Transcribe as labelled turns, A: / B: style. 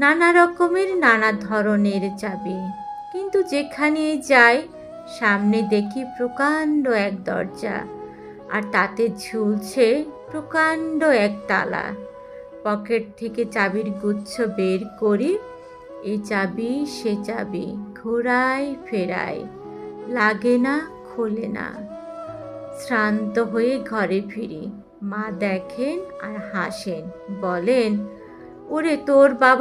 A: নানা রকমের নানা ধরনের চাবি কিন্তু যেখানে যাই সামনে দেখি প্রকাণ্ড এক দরজা, আর তাতে ঝুলছে প্রকাণ্ড এক তালা। পকেট থেকে চাবির গুচ্ছ বের করি এই চাবি, সে চাবি ঘোরাই ফেরাই লাগে না, খোলে না। শ্রান্ত হয়ে ঘরে ফিরি, মা দেখেন আর হাসেন, বলেন, ওরে তোর বাবা